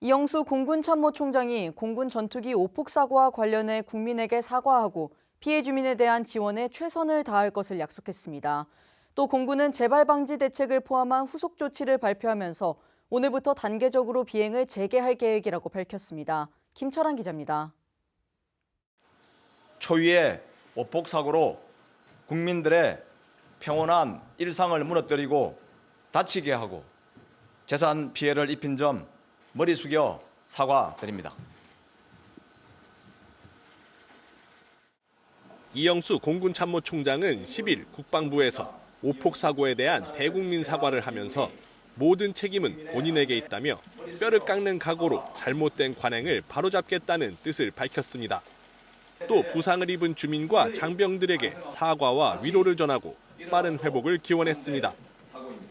이영수 공군 참모총장이 공군 전투기 오폭 사고와 관련해 국민에게 사과하고 피해 주민에 대한 지원에 최선을 다할 것을 약속했습니다. 또 공군은 재발 방지 대책을 포함한 후속 조치를 발표하면서 오늘부터 단계적으로 비행을 재개할 계획이라고 밝혔습니다. 김철환 기자입니다. 초유의 오폭 사고로 국민들의 평온한 일상을 무너뜨리고 다치게 하고 재산 피해를 입힌 점 머리 숙여 사과드립니다. 이영수 공군 참모총장은 10일 국방부에서 오폭 사고에 대한 대국민 사과를 하면서 모든 책임은 본인에게 있다며 뼈를 깎는 각오로 잘못된 관행을 바로잡겠다는 뜻을 밝혔습니다. 또 부상을 입은 주민과 장병들에게 사과와 위로를 전하고 빠른 회복을 기원했습니다.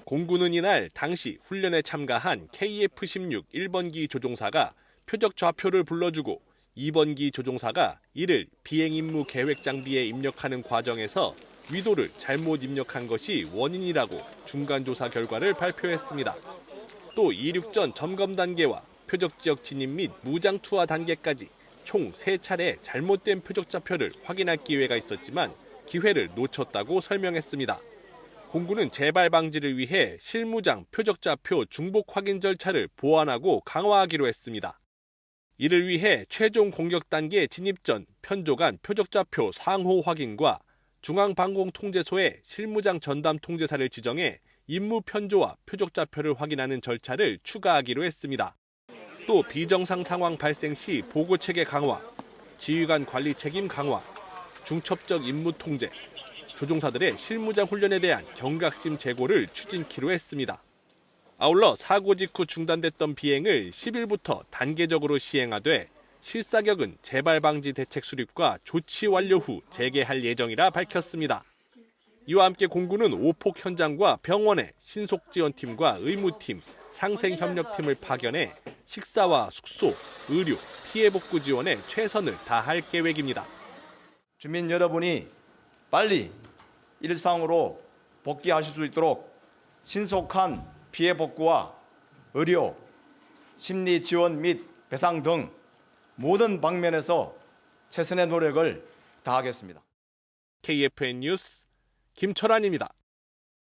공군은 이날 당시 훈련에 참가한 KF-16 1번기 조종사가 표적 좌표를 불러주고 2번기 조종사가 이를 비행 임무 계획 장비에 입력하는 과정에서 위도를 잘못 입력한 것이 원인이라고 중간 조사 결과를 발표했습니다. 또 이륙 전 점검 단계와 표적 지역 진입 및 무장 투하 단계까지 총 3차례 잘못된 표적 좌표를 확인할 기회가 있었지만 기회를 놓쳤다고 설명했습니다. 공군은 재발 방지를 위해 실무장 표적좌표 중복 확인 절차를 보완하고 강화하기로 했습니다. 이를 위해 최종 공격 단계 진입 전 편조 간 표적좌표 상호 확인과 중앙방공통제소에 실무장 전담 통제사를 지정해 임무 편조와 표적좌표를 확인하는 절차를 추가하기로 했습니다. 또 비정상 상황 발생 시 보고 체계 강화, 지휘관 관리 책임 강화, 중첩적 임무 통제, 조종사들의 실무장 훈련에 대한 경각심 제고를 추진키로 했습니다. 아울러 사고 직후 중단됐던 비행을 10일부터 단계적으로 시행하되 실사격은 재발 방지 대책 수립과 조치 완료 후 재개할 예정이라 밝혔습니다. 이와 함께 공군은 오폭 현장과 병원에 신속 지원팀과 의무팀, 상생 협력팀을 파견해 식사와 숙소, 의료, 피해 복구 지원에 최선을 다할 계획입니다. 주민 여러분이 빨리 일상으로 복귀하실 수 있도록 신속한 피해 복구와 의료, 심리 지원 및 배상 등 모든 방면에서 최선의 노력을 다하겠습니다. KFN 뉴스 김철환입니다.